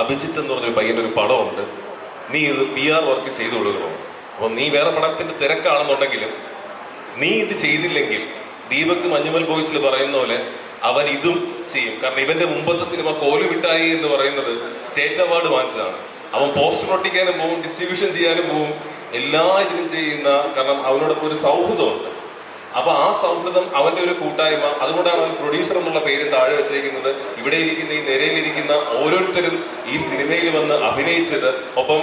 അഭിജിത്ത് എന്ന് പറഞ്ഞൊരു പയ്യന്റെ ഒരു പടമുണ്ട്. നീ ഇത് പി ആർ വർക്ക് ചെയ്തു കൊടുക്കണോ. അപ്പോൾ നീ വേറെ പടത്തിന്റെ തിരക്കാണെന്നുണ്ടെങ്കിലും നീ ഇത് ചെയ്തില്ലെങ്കിൽ ദീപക് മഞ്ഞുമൽ ബോയ്സിൽ പറയുന്ന പോലെ അവൻ ഇതും ചെയ്യും. കാരണം ഇവന്റെ മുമ്പത്തെ സിനിമ കോലു വിട്ടായി എന്ന് പറയുന്നത് സ്റ്റേറ്റ് അവാർഡ് വാങ്ങിച്ചതാണ്. അവൻ പോസ്റ്റർ ഒട്ടിക്കാനും പോവും ഡിസ്ട്രിബ്യൂഷൻ ചെയ്യാനും പോവും എല്ലാ ഇതിനും ചെയ്യുന്ന കാരണം അവനോടൊപ്പം ഒരു സൗഹൃദമുണ്ട്. അപ്പൊ ആ സൗഹൃദം അവന്റെ ഒരു കൂട്ടായ്മ. അതുകൊണ്ടാണ് അവൻ പ്രൊഡ്യൂസർ എന്നുള്ള പേര് താഴെ വെച്ചേക്കുന്നത്. ഇവിടെ ഇരിക്കുന്ന ഈ നിരയിലിരിക്കുന്ന ഓരോരുത്തരും ഈ സിനിമയിൽ വന്ന് അഭിനയിച്ചത്. ഒപ്പം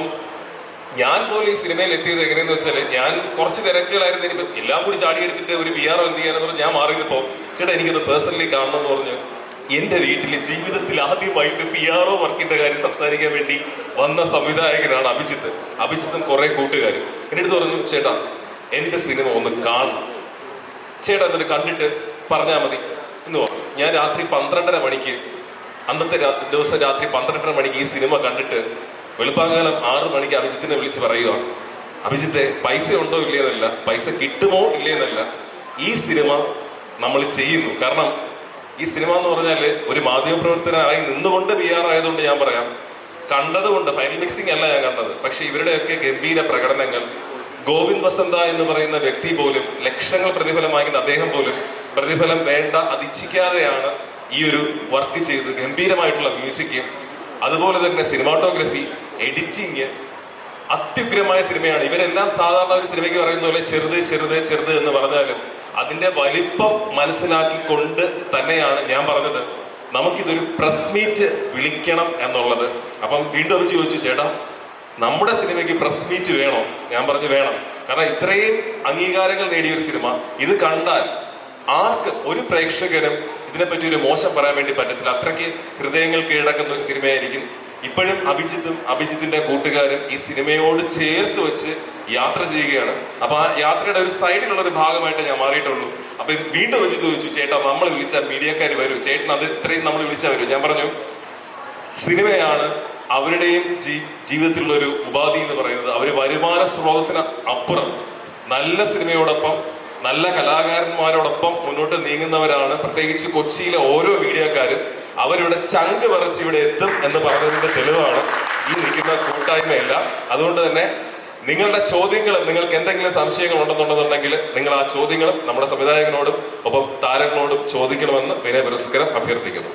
ഞാൻ പോലും ഈ സിനിമയിൽ എത്തിയത് എങ്ങനെയെന്ന് വെച്ചാൽ ഞാൻ കുറച്ച് തിരക്കുകളായിരുന്നു. ഇനിയിപ്പം എല്ലാം കൂടി ചാടിയെടുത്തിട്ട് ഒരു ആർ എന്ത് ചെയ്യാനെന്ന് പറഞ്ഞ് ഞാൻ മാറിയപ്പോ ചേട്ടാ എനിക്കൊന്ന് പേഴ്സണലി കാണണം എന്ന് പറഞ്ഞു എന്റെ വീട്ടിൽ ജീവിതത്തിൽ ആദ്യമായിട്ട് പി ആർ ഒ വർക്കിന്റെ കാര്യം സംസാരിക്കാൻ വേണ്ടി വന്ന സംവിധായകനാണ് അഭിജിത്ത്. അഭിജിത്തും കുറെ കൂട്ടുകാരും. എന്റെ അടുത്ത് പറഞ്ഞു ചേട്ടാ എന്റെ സിനിമ ഒന്ന് കാണണം. ചേട്ടാ എന്നിട്ട് കണ്ടിട്ട് പറഞ്ഞാൽ മതി. എന്ന് പറഞ്ഞു ഞാൻ രാത്രി പന്ത്രണ്ടര മണിക്ക് അന്നത്തെ ദിവസം രാത്രി പന്ത്രണ്ടര മണിക്ക് ഈ സിനിമ കണ്ടിട്ട് വെളുപ്പാങ്കാലം ആറ് മണിക്ക് അഭിജിത്തിനെ വിളിച്ച് പറയുക. അഭിജിത്തെ പൈസ ഉണ്ടോ ഇല്ലയെന്നല്ല പൈസ കിട്ടുമോ ഇല്ലയെന്നല്ല ഈ സിനിമ നമ്മൾ ചെയ്യുന്നു. കാരണം ഈ സിനിമ എന്ന് പറഞ്ഞാൽ ഒരു മാധ്യമപ്രവർത്തനായി നിന്നുകൊണ്ട് പി ആർ ആയതുകൊണ്ട് ഞാൻ പറയാം. കണ്ടതുകൊണ്ട് ഫൈനൽ മിക്സിംഗ് അല്ല ഞാൻ കണ്ടത്. പക്ഷെ ഇവരുടെയൊക്കെ ഗംഭീര പ്രകടനങ്ങൾ ഗോവിന്ദ് വസന്ത എന്ന് പറയുന്ന വ്യക്തി പോലും ലക്ഷങ്ങൾ പ്രതിഫലം വാങ്ങിക്കുന്ന അദ്ദേഹം പോലും പ്രതിഫലം വേണ്ട അതിച്ഛിക്കാതെയാണ് ഈ ഒരു വർക്ക് ചെയ്ത് ഗംഭീരമായിട്ടുള്ള മ്യൂസിക് അതുപോലെ തന്നെ സിനിമാറ്റോഗ്രഫി എഡിറ്റിങ് അത്യുഗ്രമായ സിനിമയാണ്. ഇവരെല്ലാം സാധാരണ ഒരു സിനിമയ്ക്ക് പറയുന്ന പോലെ ചെറുത് ചെറുത് ചെറുത് എന്ന് പറഞ്ഞാലും അതിന്റെ വലിപ്പം മനസ്സിലാക്കിക്കൊണ്ട് തന്നെയാണ് ഞാൻ പറഞ്ഞത്. നമുക്കിതൊരു പ്രസ് മീറ്റ് വിളിക്കണം എന്നുള്ളത്. അപ്പം വീണ്ടും ചോദിച്ചു ചേട്ടാ നമ്മുടെ സിനിമയ്ക്ക് പ്രസ് മീറ്റ് വേണോ? ഞാൻ പറഞ്ഞു വേണം. കാരണം ഇത്രയും അംഗീകാരങ്ങൾ നേടിയ ഒരു സിനിമ ഇത് കണ്ടാൽ ആർക്ക് ഒരു പ്രേക്ഷകനും ഇതിനെപ്പറ്റി ഒരു മോശം പറയാൻ വേണ്ടി പറ്റത്തില്ല. അത്രയ്ക്ക് ഹൃദയങ്ങൾ കീഴടക്കുന്ന ഒരു സിനിമയായിരിക്കും. ഇപ്പോഴും അഭിജിത്തും അഭിജിത്തിന്റെ കൂട്ടുകാരും ഈ സിനിമയോട് ചേർത്ത് വെച്ച് യാത്ര ചെയ്യുകയാണ്. അപ്പൊ ആ യാത്രയുടെ ഒരു സൈഡിലുള്ള ഒരു ഭാഗമായിട്ട് ഞാൻ മാറിയിട്ടുള്ളൂ. അപ്പൊ വീണ്ടും വെച്ച് ചോദിച്ചു ചേട്ടാ നമ്മൾ വിളിച്ച മീഡിയക്കാർ വരും. ചേട്ടൻ അത് ഇത്രയും നമ്മൾ വിളിച്ചാൽ വരും. ഞാൻ പറഞ്ഞു സിനിമയാണ് അവരുടെയും ജീ ജീവിതത്തിലുള്ള ഒരു ഉപാധി എന്ന് പറയുന്നത് അവർ വരുമാന സ്രോതസ്സിന് അപ്പുറം നല്ല സിനിമയോടൊപ്പം നല്ല കലാകാരന്മാരോടൊപ്പം മുന്നോട്ട് നീങ്ങുന്നവരാണ്. പ്രത്യേകിച്ച് കൊച്ചിയിലെ ഓരോ മീഡിയക്കാരും അവരിവിടെ ചങ്ക് പറിച്ച് ഇവിടെ എത്തും എന്ന് പറഞ്ഞതിന്റെ തെളിവാണ്. ഈ നിൽക്കുന്ന കൂട്ടായ്മയല്ല. അതുകൊണ്ട് തന്നെ നിങ്ങളുടെ ചോദ്യങ്ങളും നിങ്ങൾക്ക് എന്തെങ്കിലും സംശയങ്ങൾ ഉണ്ടെന്നുണ്ടെന്നുണ്ടെങ്കിൽ നിങ്ങൾ ആ ചോദ്യങ്ങളും നമ്മുടെ സംവിധായകനോടും ഒപ്പം താരങ്ങളോടും ചോദിക്കണമെന്ന് വിനയ പുരസ്കാരം അഭ്യർത്ഥിക്കുന്നു.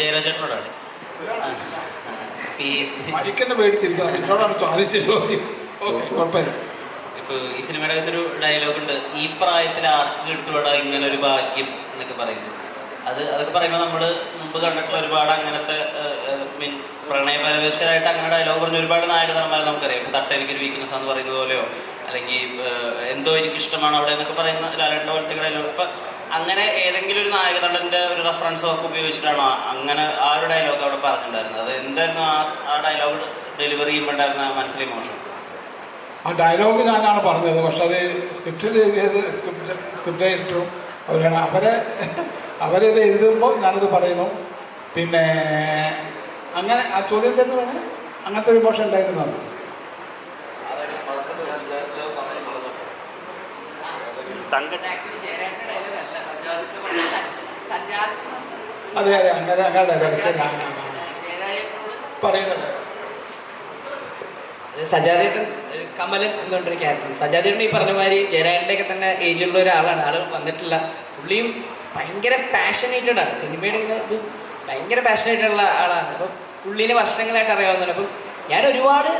ജയരാജേട്ടനോടാണ്. മരിക്കന്നെ പേടിച്ചിരിക്കാം എന്നോടാണ് ചോദിച്ച ചോദ്യം ഓക്കെ കുഴപ്പമില്ല. ഇപ്പൊ ഈ സിനിമയുടെ അകത്തൊരു ഡയലോഗ് ഉണ്ട്. ഈ പ്രായത്തിൽ ആർക്ക് കിട്ടുവാടാ ഇങ്ങനെ ഒരു ഭാഗ്യം എന്നൊക്കെ പറയുന്നു അത് അതൊക്കെ പറയുമ്പോൾ നമ്മൾ മുമ്പ് കണ്ടിട്ടുള്ള ഒരുപാട് അങ്ങനത്തെ മീൻ പ്രണയപരവശമായിട്ട് അങ്ങനെ ഡയലോഗ് പറഞ്ഞ ഒരുപാട് നായക നടന്മാരെ നമുക്കറിയാം. ഇപ്പൊ തട്ട എനിക്കൊരു വീക്ക്നെസ് എന്ന് പറയുന്നത് പോലെയോ അല്ലെങ്കിൽ എന്തോ എനിക്ക് ഇഷ്ടമാണ് അവിടെ എന്നൊക്കെ പറയുന്ന ലാലേട്ടന്റെ പോലത്തെ അങ്ങനെ ഏതെങ്കിലും ഒരു നായക നടന്റെ ഒരു റെഫറൻസ് ഒക്കെ ഉപയോഗിച്ചിട്ടാണോ അങ്ങനെ ആ ഒരു ഡയലോഗ് അവിടെ പറഞ്ഞിട്ടുണ്ടായിരുന്നത്? അത് എന്തായിരുന്നു ആ ആ ഡയലോഗ് ഡെലിവറി ചെയ്യുമ്പോണ്ടായിരുന്ന മനസ്സിലെ ഇമോഷൻ ആ ഡയലോഗ് ഞാനാണ് പറഞ്ഞത്. പക്ഷെ അത് സ്ക്രിപ്റ്റിൽ എഴുതിയത് സ്ക്രിപ്റ്റ് സ്ക്രിപ്റ്റ് എഡിറ്ററും അവരാണ്. അവരെ അവരത് എഴുതുമ്പോൾ ഞാനത് പറയുന്നു. പിന്നെ അങ്ങനെ ആ ചോദ്യത്തിൽ അങ്ങനത്തെ ഒരു ഭാഷ ഉണ്ടായിരുന്നതാണ് അതെ അതെ അങ്ങനെ അങ്ങനെ. പറയുന്നത്. സജാദേട്ടൻ കമലൻ എന്നുകൊണ്ടൊരു ക്യാരക്ടർ സജാദേട്ടൻ ഈ പറഞ്ഞ മാതിരി ജയരാജന്റെയൊക്കെ തന്നെ ഏജുള്ള ഒരാളാണ്. ആൾ വന്നിട്ടില്ല. പുള്ളിയും ഭയങ്കര പാഷനേറ്റഡ് ആണ്. സിനിമയുടെ ഇങ്ങനെ ഭയങ്കര പാഷനേറ്റഡ് ഉള്ള ആളാണ്. അപ്പം പുള്ളീനെ വർഷങ്ങളായിട്ട് അറിയാവുന്നതാണ്. അപ്പം ഞാൻ ഒരുപാട്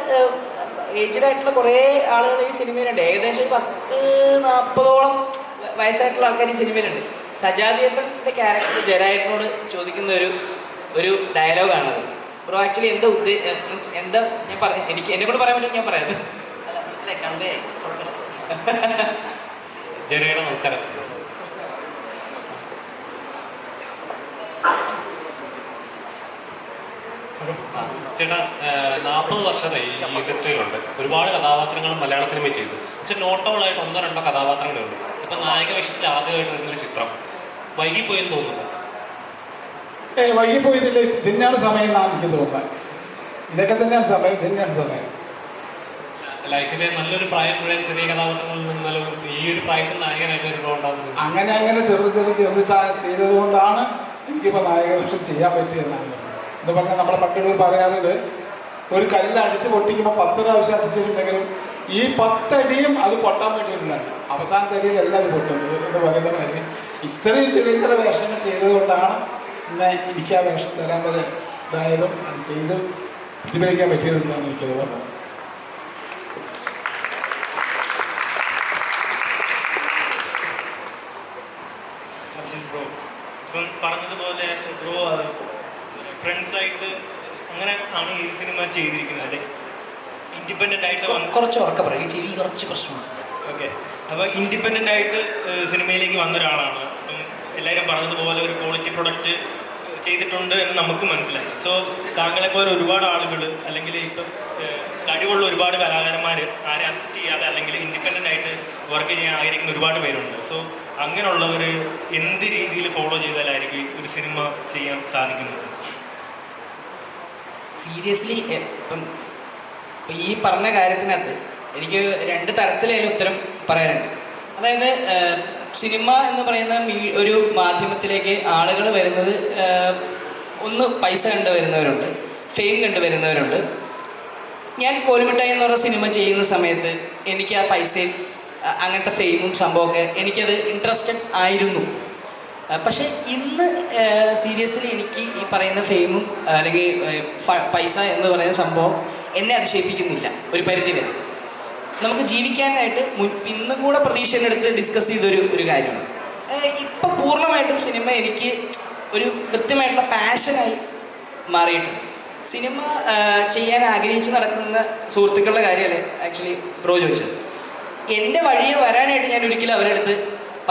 ഏജ്ഡ് ആയിട്ടുള്ള കുറേ ആളുകൾ ഈ സിനിമയിലുണ്ട്. ഏകദേശം ഒരു പത്ത് നാൽപ്പതോളം വയസ്സായിട്ടുള്ള ആൾക്കാർ ഈ സിനിമയിലുണ്ട്. സജാതിയപ്പന്റെ ക്യാരക്ടർ ജയരാജനോട് ചോദിക്കുന്ന ഒരു ഒരു ഡയലോഗാണത് ബ്രോ ആക്ച്വലി എന്താ ഉദ്ദേശം മീൻസ് എന്താ ഞാൻ പറഞ്ഞു എനിക്ക് എന്നെ കൂടെ പറയാൻ പറ്റും ഞാൻ പറയാം അല്ല മനസ്സിലായി കണ്ടേ ജനയുടെ നമസ്കാരം ആ, ചേട്ടാ നാൽപ്പത് വർഷത്തെ ഈ ഇൻഡസ്ട്രിയിലുണ്ട്. ഒരുപാട് കഥാപാത്രങ്ങളും മലയാള സിനിമയിൽ ചെയ്തു. പക്ഷെ നോട്ടബിൾ ആയിട്ട് ഒന്നോ രണ്ടോ കഥാപാത്രങ്ങളേ ഉള്ളൂ. ഇപ്പൊ നായക വേഷത്തിൽ ആദ്യമായിട്ട് വരുന്നൊരു ചിത്രം. വൈകിപ്പോയെന്ന് തോന്നുന്നു ഏ വൈകി പോയിട്ടില്ല. ഇതിനാണ് സമയം എന്നാണ് എനിക്ക് തോന്നുന്നത്. ഇതൊക്കെ തന്നെയാണ് സമയം ഇതിനാണ് സമയം. ലൈഫിലെ നല്ലൊരു പ്രായം മുഴുവൻ ചെറിയ കഥാപാത്രങ്ങളിൽ നിന്നാലും ഈ ഒരു പ്രായത്തിൽ നായകനായിട്ട് വരുമ്പോൾ ഉണ്ടാകുന്നത് അങ്ങനെ അങ്ങനെ ചെറുത് ചെറുത് ചെറുത് ചെയ്തത് കൊണ്ടാണ് എനിക്കിപ്പോൾ നായകൻ ചെയ്യാൻ പറ്റിയെന്നാണ് എന്ന് പറഞ്ഞാൽ നമ്മളെ പണ്ടുള്ളവർ പറയാറുണ്ട് ഒരു കല്ല് അടിച്ച് പൊട്ടിക്കുമ്പോൾ പത്ത് പ്രാവശ്യം അടിച്ചിട്ടുണ്ടെങ്കിലും ഈ പത്തടിയും അത് പൊട്ടാൻ വേണ്ടിയിട്ടുണ്ടായിരുന്നു അവസാനത്തെ അടിയിലല്ല അത് പൊട്ടുന്നത് എന്ന് പറയുന്ന കാര്യം ഇത്രയും ചെറിയ ചെറിയ വേഷങ്ങൾ ചെയ്തതുകൊണ്ടാണ് എന്നെ എനിക്ക് ആ വേഷം തരാൻ വരെ ഇതായതും അത് ചെയ്ത് പ്രതിഫലിക്കാൻ പറ്റിയതെന്നാണ് എനിക്കത് പറഞ്ഞത്. പറഞ്ഞതുപോലെ ബ്രോ ഫ്രണ്ട്സായിട്ട് അങ്ങനെ ആണ് ഈ സിനിമ ചെയ്തിരിക്കുന്നത്. അല്ലെ ഇൻഡിപെൻഡന്റ് ആയിട്ട് കുറച്ച് ഉറക്കം പറയും. ചെവി കുറച്ച് പ്രശ്നമാണ്. ഓക്കെ അപ്പോൾ ഇൻഡിപെൻഡന്റ് ആയിട്ട് സിനിമയിലേക്ക് വന്ന ഒരാളാണ്. അപ്പം എല്ലാവരും പറഞ്ഞതുപോലെ ഒരു ക്വാളിറ്റി പ്രൊഡക്റ്റ് ചെയ്തിട്ടുണ്ട് എന്ന് നമുക്ക് മനസ്സിലായി. സോ താങ്കളെപ്പോലെ ഒരുപാട് ആളുകൾ അല്ലെങ്കിൽ ഇപ്പം കഴിവുള്ള ഒരുപാട് കലാകാരന്മാർ ആരെ അസിസ്റ്റ് ചെയ്യാതെ അല്ലെങ്കിൽ ഇൻഡിപെൻഡന്റ് ആയിട്ട് വർക്ക് ചെയ്യാൻ ആഗ്രഹിക്കുന്ന ഒരുപാട് പേരുണ്ട്. സോ അങ്ങനെയുള്ളവർ എന്ത് രീതിയിൽ ഫോളോ ചെയ്താലായിരിക്കും ഒരു സിനിമ ചെയ്യാൻ സാധിക്കുന്നത്? സീരിയസ്ലി ഇപ്പം ഇപ്പം ഈ പറഞ്ഞ കാര്യത്തിനകത്ത് എനിക്ക് രണ്ട് തരത്തിലതിന് ഉത്തരം പറയാനുണ്ട്. അതായത് സിനിമ എന്ന് പറയുന്ന ഒരു മാധ്യമത്തിലേക്ക് ആളുകൾ വരുന്നത് ഒന്ന് പൈസ കണ്ട് വരുന്നവരുണ്ട് ഫെയിം കണ്ട് വരുന്നവരുണ്ട്. ഞാൻ കോലുമിട്ടായി എന്ന് പറഞ്ഞ സിനിമ ചെയ്യുന്ന സമയത്ത് എനിക്ക് ആ പൈസയും അങ്ങനത്തെ ഫെയിമും സംഭവമൊക്കെ എനിക്കത് ഇൻട്രസ്റ്റഡ് ആയിരുന്നു. പക്ഷേ ഇന്ന് സീരിയസ്ലി എനിക്ക് ഈ പറയുന്ന ഫെയിമും അല്ലെങ്കിൽ പൈസ എന്ന് പറയുന്ന സംഭവം എന്നെ അതിശയിപ്പിക്കുന്നില്ല ഒരു പരിധി വരെ. നമുക്ക് ജീവിക്കാനായിട്ട് ഇന്നും കൂടെ പ്രതീക്ഷയെടുത്ത് ഡിസ്കസ് ചെയ്തൊരു ഒരു കാര്യമാണ്. ഇപ്പം പൂർണമായിട്ടും സിനിമ എനിക്ക് ഒരു കൃത്യമായിട്ടുള്ള പാഷനായി മാറിയിട്ടുണ്ട്. സിനിമ ചെയ്യാൻ ആഗ്രഹിച്ച് നടക്കുന്ന സുഹൃത്തുക്കളുടെ കാര്യമല്ലേ ആക്ച്വലി ബ്രോ ചോദിച്ചത്. എന്റെ വഴിയെ വരാനായിട്ട് ഞാൻ ഒരിക്കലും അവരുടെ അടുത്ത്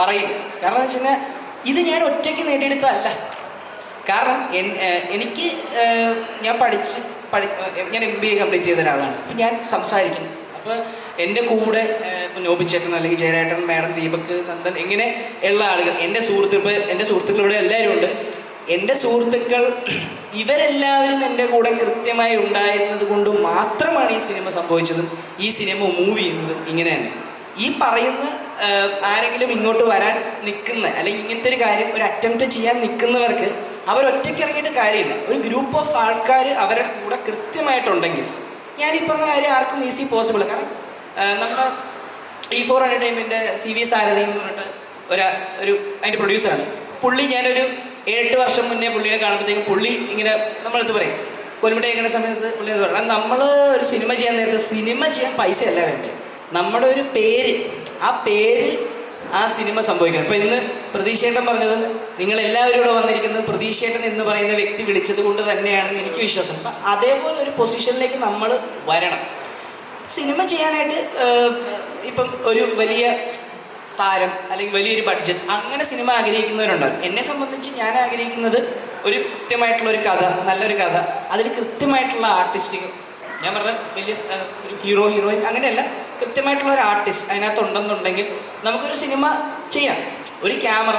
പറയില്ല. കാരണം എന്ന് വെച്ച് കഴിഞ്ഞാൽ ഇത് ഞാൻ ഒറ്റയ്ക്ക് നേടിയെടുത്തതല്ല. കാരണം എനിക്ക് ഞാൻ പഠിച്ച് പഠി ഞാൻ എം ബി എ കംപ്ലീറ്റ് ചെയ്ത ഒരാളാണ്. അപ്പം ഞാൻ സംസാരിക്കും. അപ്പോൾ എന്റെ കൂടെ ഇപ്പം നോബിച്ചേട്ടൻ അല്ലെങ്കിൽ ജയരാട്ടൻ മാഡം ദീപക് നന്ദൻ ഇങ്ങനെ ഉള്ള ആളുകൾ എന്റെ സുഹൃത്ത് ഇപ്പോൾ എന്റെ സുഹൃത്തുക്കളിവിടെ എല്ലാവരും ഉണ്ട്. എന്റെ സുഹൃത്തുക്കൾ ഇവരെല്ലാവരും എന്റെ കൂടെ കൃത്യമായി ഉണ്ടായിരുന്നത് കൊണ്ട് മാത്രമാണ് ഈ സിനിമ സംഭവിച്ചതും ഈ സിനിമ മൂവ് ചെയ്യുന്നതും ഇങ്ങനെയാണ് ഈ പറയുന്ന ആരെങ്കിലും ഇങ്ങോട്ട് വരാൻ നിൽക്കുന്ന അല്ലെങ്കിൽ ഇങ്ങനത്തെ ഒരു കാര്യം ഒരു അറ്റംപ്റ്റ് ചെയ്യാൻ നിൽക്കുന്നവർക്ക് അവർ ഒറ്റയ്ക്ക് ഇറങ്ങിയിട്ട് കാര്യമില്ല. ഒരു ഗ്രൂപ്പ് ഓഫ് ആൾക്കാർ അവരെ കൂടെ കൃത്യമായിട്ടുണ്ടെങ്കിൽ ഞാൻ ഈ പറഞ്ഞ കാര്യം ആർക്കും ഈസി പോസിബിൾ കാരണം നമ്മുടെ ഈ for entertainment C V Sarathi എന്ന് പറഞ്ഞിട്ട് ഒരു ഒരു അതിന്റെ പ്രൊഡ്യൂസറാണ് പുള്ളി ഞാനൊരു ഏഴെട്ട് വർഷം മുന്നേ പുള്ളിയെ കാണുമ്പോഴത്തേക്കും പുള്ളി ഇങ്ങനെ നമ്മളടുത്ത് പറയും കൊൽമിട്ട എങ്ങനെ സമയത്ത് പുള്ളി എന്ന് നമ്മൾ ഒരു സിനിമ ചെയ്യാൻ നേരത്തെ സിനിമ ചെയ്യാൻ പൈസ അല്ല വേണ്ടത് നമ്മുടെ ഒരു പേര് ആ പേരിൽ ആ സിനിമ സംഭവിക്കുന്നത് ഇപ്പം ഇന്ന് പ്രതീക്ഷേട്ടൻ പറഞ്ഞത് നിങ്ങൾ എല്ലാവരും ഇവിടെ വന്നിരിക്കുന്നത് പ്രതീക്ഷേട്ടൻ എന്ന് പറയുന്ന വ്യക്തി വിളിച്ചത് കൊണ്ട് തന്നെയാണെന്ന് എനിക്ക് വിശ്വാസം. അപ്പം അതേപോലെ ഒരു പൊസിഷനിലേക്ക് നമ്മൾ വരണം. സിനിമ ചെയ്യാനായിട്ട് ഇപ്പം ഒരു വലിയ താരം അല്ലെങ്കിൽ വലിയൊരു ബഡ്ജറ്റ് അങ്ങനെ സിനിമ ആഗ്രഹിക്കുന്നവരുണ്ടാവും. എന്നെ സംബന്ധിച്ച് ഞാൻ ആഗ്രഹിക്കുന്നത് ഒരു കൃത്യമായിട്ടുള്ള ഒരു കഥ നല്ലൊരു കഥ അതിൽ കൃത്യമായിട്ടുള്ള ആർട്ടിസ്റ്റുകൾ ഞാൻ പറഞ്ഞ വലിയ ഒരു ഹീറോ ഹീറോയിൻ അങ്ങനെയല്ല. കൃത്യമായിട്ടുള്ള ഒരു ആർട്ടിസ്റ്റ് അതിനകത്ത് ഉണ്ടെന്നുണ്ടെങ്കിൽ നമുക്കൊരു സിനിമ ചെയ്യാം. ഒരു ക്യാമറ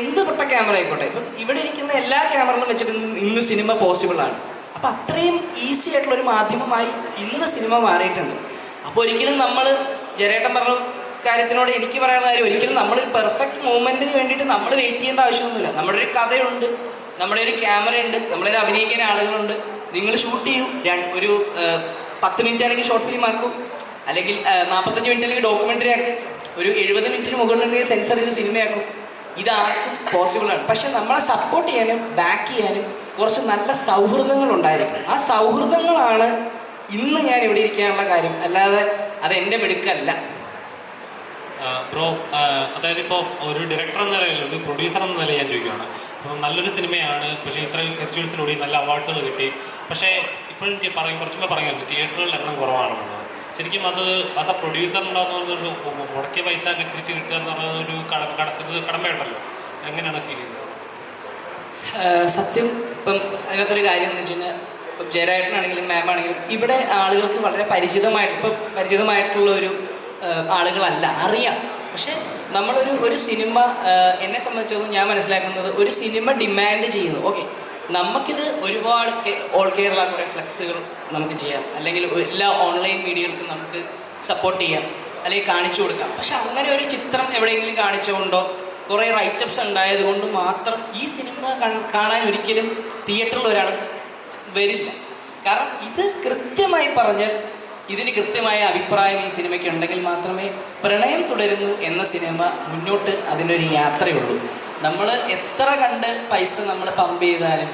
എന്ത് പെട്ട ക്യാമറ ആയിക്കോട്ടെ. ഇപ്പം ഇവിടെ ഇരിക്കുന്ന എല്ലാ ക്യാമറകളും വെച്ചിട്ട് ഇന്ന് സിനിമ പോസിബിൾ ആണ്. അപ്പം അത്രയും ഈസി ആയിട്ടുള്ള ഒരു മാധ്യമമായി ഇന്ന് സിനിമ മാറിയിട്ടുണ്ട്. അപ്പോൾ ഒരിക്കലും നമ്മൾ ജരേട്ടൻ പറഞ്ഞ കാര്യത്തിനോട് എനിക്ക് പറയാനുള്ള കാര്യം ഒരിക്കലും നമ്മളൊരു പെർഫെക്റ്റ് മൂവ്മെന്റിന് വേണ്ടിയിട്ട് നമ്മൾ വെയിറ്റ് ചെയ്യേണ്ട ആവശ്യമൊന്നുമില്ല. നമ്മുടെ ഒരു കഥയുണ്ട് നമ്മുടെ ഒരു ക്യാമറയുണ്ട് അഭിനയിക്കാൻ ആളുകളുണ്ട്. നിങ്ങൾ ഷൂട്ട് ചെയ്യൂ. ഒരു പത്ത് മിനിറ്റ് ആണെങ്കിൽ ഷോർട്ട് ഫിലിം ആക്കും. അല്ലെങ്കിൽ നാൽപ്പത്തഞ്ച് മിനിറ്റ് അല്ലെങ്കിൽ ഡോക്യുമെന്ററി ആക്കും. ഒരു എഴുപത് മിനിറ്റിന് മുകളിലുണ്ടെങ്കിൽ സെൻസർ ചെയ്ത് സിനിമയാക്കും ഇതാർക്കും പോസിബിളാണ് പക്ഷെ നമ്മളെ സപ്പോർട്ട് ചെയ്യാനും ബാക്ക് ചെയ്യാനും കുറച്ച് നല്ല സൗഹൃദങ്ങൾ ഉണ്ടായിരിക്കും. ആ സൗഹൃദങ്ങളാണ് ഇന്ന് ഞാൻ ഇവിടെ ഇരിക്കാനുള്ള കാര്യം. അല്ലാതെ അത് എന്റെ മിടുക്കല്ല. ബ്രോ അതായത് ഇപ്പോൾ ഒരു ഡയറക്ടർ എന്ന നിലയിൽ ഒരു പ്രൊഡ്യൂസർ എന്ന നിലയിൽ ഞാൻ ചോദിക്കുകയാണ് അപ്പം നല്ലൊരു സിനിമയാണ് പക്ഷേ ഇത്രയും ഫെസ്റ്റിവൽസിലൂടെ നല്ല അവാർഡ്സുകൾ കിട്ടി. പക്ഷേ ഇപ്പോഴും പറയും കുറച്ചുകൂടെ പറയുന്നത് തിയേറ്ററുകളിൽ എണ്ണം കുറവാണെന്നുള്ളത്. ശരിക്കും അത് ആസ് എ പ്രൊഡ്യൂസർ ഉണ്ടാകുന്ന മുടക്കിയ പൈസ തിരിച്ച് കിട്ടുക എന്ന് പറയുന്നത് ഒരു കട കട ഇത് കടമയുണ്ടല്ലോ. എങ്ങനെയാണ് ഫീൽ ചെയ്യുന്നത്? സത്യം ഇപ്പം അതിനകത്തൊരു കാര്യം എന്ന് വെച്ച് കഴിഞ്ഞാൽ ഇപ്പം ജയരാജനാണെങ്കിലും മാം ആണെങ്കിലും ഇവിടെ ആളുകൾക്ക് വളരെ പരിചിതമായിട്ട് ഇപ്പം പരിചിതമായിട്ടുള്ള ഒരു ആളുകളല്ല. അറിയാം. പക്ഷെ നമ്മളൊരു ഒരു സിനിമ എന്നെ സംബന്ധിച്ചിടത്തോളം ഞാൻ മനസ്സിലാക്കുന്നത് ഒരു സിനിമ ഡിമാൻഡ് ചെയ്യുന്നു. ഓക്കെ നമുക്കിത് ഒരുപാട് ഓൾ കേരള കുറേ ഫ്ലെക്സുകൾ നമുക്ക് ചെയ്യാം. അല്ലെങ്കിൽ എല്ലാ ഓൺലൈൻ മീഡിയകൾക്കും നമുക്ക് സപ്പോർട്ട് ചെയ്യാം. അല്ലെങ്കിൽ കാണിച്ചു കൊടുക്കാം. പക്ഷെ അങ്ങനെ ഒരു ചിത്രം എവിടെയെങ്കിലും കാണിച്ചുകൊണ്ടോ കുറേ റൈറ്റപ്സ് ഉണ്ടായത് കൊണ്ട് മാത്രം ഈ സിനിമ കാണാൻ ഒരിക്കലും തിയേറ്ററിൽ ഒരാൾ വരില്ല. കാരണം ഇത് കൃത്യമായി പറഞ്ഞാൽ ഇതിന് കൃത്യമായ അഭിപ്രായം ഈ സിനിമയ്ക്ക് ഉണ്ടെങ്കിൽ മാത്രമേ പ്രണയം തുടരുന്നു എന്ന സിനിമ മുന്നോട്ട് അതിനൊരു യാത്രയുള്ളൂ. നമ്മൾ എത്ര കണ്ട് പൈസ നമ്മൾ പമ്പ് ചെയ്താലും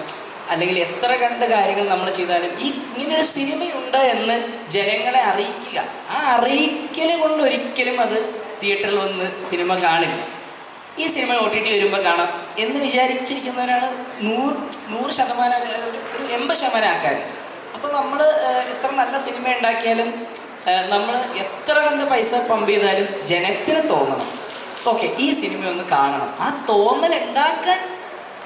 അല്ലെങ്കിൽ എത്ര കണ്ട് കാര്യങ്ങൾ നമ്മൾ ചെയ്താലും ഈ ഇങ്ങനൊരു സിനിമയുണ്ട് എന്ന് ജനങ്ങളെ അറിയിക്കുക. ആ അറിയിക്കൽ കൊണ്ട് ഒരിക്കലും അത് തിയേറ്ററിൽ വന്ന് സിനിമ കാണില്ല. ഈ സിനിമ ഒ ടി ടി വരുമ്പോൾ കാണാം എന്ന് വിചാരിച്ചിരിക്കുന്നവരാണ് നൂറ് നൂറ് ശതമാനം ഒരു എൺപത് ശതമാനം ആൾക്കാർ അപ്പോൾ നമ്മൾ എത്ര നല്ല സിനിമ ഉണ്ടാക്കിയാലും നമ്മൾ എത്ര കണ്ട് പൈസ പമ്പ് ചെയ്താലും ജനത്തിന് തോന്നണം. ഓക്കെ ഈ സിനിമ ഒന്ന് കാണണം. ആ തോന്നൽ ഉണ്ടാക്കാൻ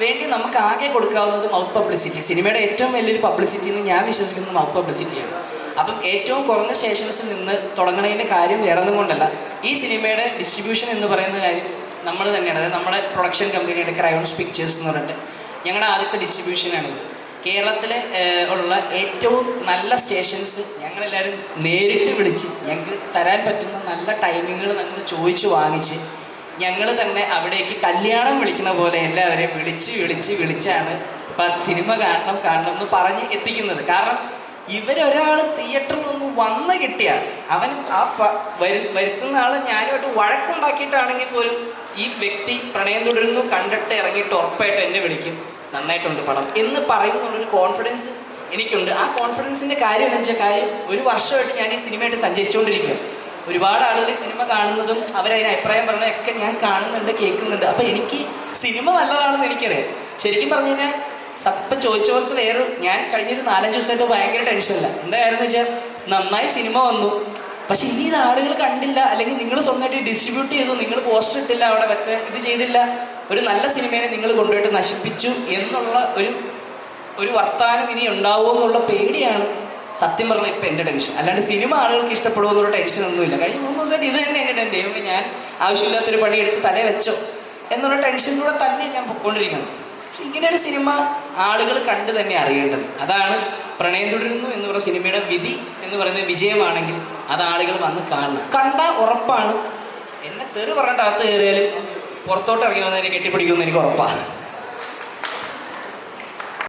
വേണ്ടി നമുക്ക് ആകെ കൊടുക്കാവുന്നത് മൗത്ത് പബ്ലിസിറ്റി സിനിമയുടെ ഏറ്റവും വലിയൊരു പബ്ലിസിറ്റി എന്ന് ഞാൻ വിശ്വസിക്കുന്നത് മൗത്ത് പബ്ലിസിറ്റിയാണ് അപ്പം ഏറ്റവും കുറഞ്ഞ സ്റ്റേഷൻസിൽ നിന്ന് തുടങ്ങണതിന്റെ കാര്യം വേറൊന്നും കൊണ്ടല്ല ഈ സിനിമയുടെ ഡിസ്ട്രിബ്യൂഷൻ എന്ന് പറയുന്ന കാര്യം നമ്മൾ തന്നെയാണ്. അതായത് നമ്മുടെ പ്രൊഡക്ഷൻ കമ്പനിയുടെ ക്രയോൺസ് പിക്ചേഴ്സ് എന്ന് പറഞ്ഞിട്ട് ഞങ്ങളുടെ ആദ്യത്തെ ഡിസ്ട്രിബ്യൂഷനാണ് കേരളത്തിൽ ഉള്ള ഏറ്റവും നല്ല സ്റ്റേഷൻസ് ഞങ്ങളെല്ലാവരും നേരിട്ട് വിളിച്ച് ഞങ്ങൾക്ക് തരാൻ പറ്റുന്ന നല്ല ടൈമിങ്ങുകൾ ഞങ്ങൾ ചോദിച്ച് വാങ്ങിച്ച് ഞങ്ങൾ തന്നെ അവിടേക്ക് കല്യാണം വിളിക്കുന്ന പോലെ എല്ലാവരെയും വിളിച്ച് വിളിച്ച് വിളിച്ചാണ് ഇപ്പം സിനിമ കാണണം കാണണം എന്ന് പറഞ്ഞ് എത്തിക്കുന്നത്. കാരണം ഇവരൊരാൾ തിയേറ്ററിൽ ഒന്ന് വന്ന് കിട്ടിയാൽ അവൻ ആ വരു വരുത്തുന്ന ആൾ ഞാനുമായിട്ട് വഴക്കുണ്ടാക്കിയിട്ടാണെങ്കിൽ പോലും ഈ വ്യക്തി പ്രണയം തുടരുന്നു കണ്ടിട്ട് ഇറങ്ങിയിട്ട് ഉറപ്പായിട്ട് എന്നെ വിളിക്കും. നന്നായിട്ടുണ്ട് പടം. എന്ന് പറയുന്നുള്ളൊരു കോൺഫിഡൻസ് എനിക്കുണ്ട്. ആ കോൺഫിഡൻസിന്റെ കാര്യം എന്ന് വെച്ചാൽ കാര്യം ഒരു വർഷമായിട്ട് ഞാൻ ഈ സിനിമയായിട്ട് സഞ്ചരിച്ചുകൊണ്ടിരിക്കുക ഒരുപാട് ആളുകൾ ഈ സിനിമ കാണുന്നതും അവരതിന് അഭിപ്രായം പറഞ്ഞതൊക്കെ ഞാൻ കാണുന്നുണ്ട് കേൾക്കുന്നുണ്ട്. അപ്പം എനിക്ക് സിനിമ നല്ലതാണെന്ന് എനിക്കറിയാം. ശരിക്കും പറഞ്ഞു കഴിഞ്ഞാൽ സത്യം ചോദിച്ച പോലത്തെ വേറെ ഞാൻ കഴിഞ്ഞൊരു നാലഞ്ച് ദിവസമായിട്ട് ഭയങ്കര ടെൻഷനില്ല എന്താ കാര്യം വെച്ചാൽ നന്നായി സിനിമ വന്നു. പക്ഷെ ഇനി ഇത് ആളുകൾ കണ്ടില്ല അല്ലെങ്കിൽ നിങ്ങൾ സ്വന്തമായിട്ട് ഡിസ്ട്രിബ്യൂട്ട് ചെയ്തു നിങ്ങൾ പോസ്റ്റർ ഇട്ടില്ല അവിടെ മറ്റേ ഇത് ചെയ്തില്ല ഒരു നല്ല സിനിമയെ നിങ്ങൾ കൊണ്ടുപോയിട്ട് നശിപ്പിച്ചു എന്നുള്ള ഒരു ഒരു വർത്താനം ഇനി ഉണ്ടാവുമോ എന്നുള്ള പേടിയാണ് സത്യം പറഞ്ഞാൽ ഇപ്പം എന്റെ ടെൻഷൻ അല്ലാണ്ട് സിനിമ ആളുകൾക്ക് ഇഷ്ടപ്പെടുമോ എന്നുള്ള ടെൻഷൻ ഒന്നുമില്ല. കഴിഞ്ഞ മൂന്ന് ദിവസമായിട്ട് ഇത് തന്നെ എന്റെ ദൈവമേ ഞാൻ ആവശ്യമില്ലാത്തൊരു പണി എടുത്ത് തലേ വെച്ചോ എന്നുള്ള ടെൻഷനിലൂടെ തന്നെ ഞാൻ പൊയ്ക്കൊണ്ടിരിക്കണം പക്ഷെ ഇങ്ങനെ ഒരു സിനിമ ആളുകൾ കണ്ട് തന്നെ അറിയേണ്ടത്. അതാണ് പ്രണയം തുടരുന്നു എന്ന് പറയുന്ന സിനിമയുടെ വിധി എന്ന് പറയുന്നത് വിജയമാണെങ്കിൽ അത് ആളുകൾ വന്ന് കാണണം. കണ്ട ഉറപ്പാണ്. എന്നെ തെറി പറഞ്ഞിട്ട് അകത്ത് കയറിയാലും പുറത്തോട്ട് ഇറങ്ങി വന്നതിനെ കെട്ടിപ്പിടിക്കുമെന്ന് എനിക്ക് ഉറപ്പാണ്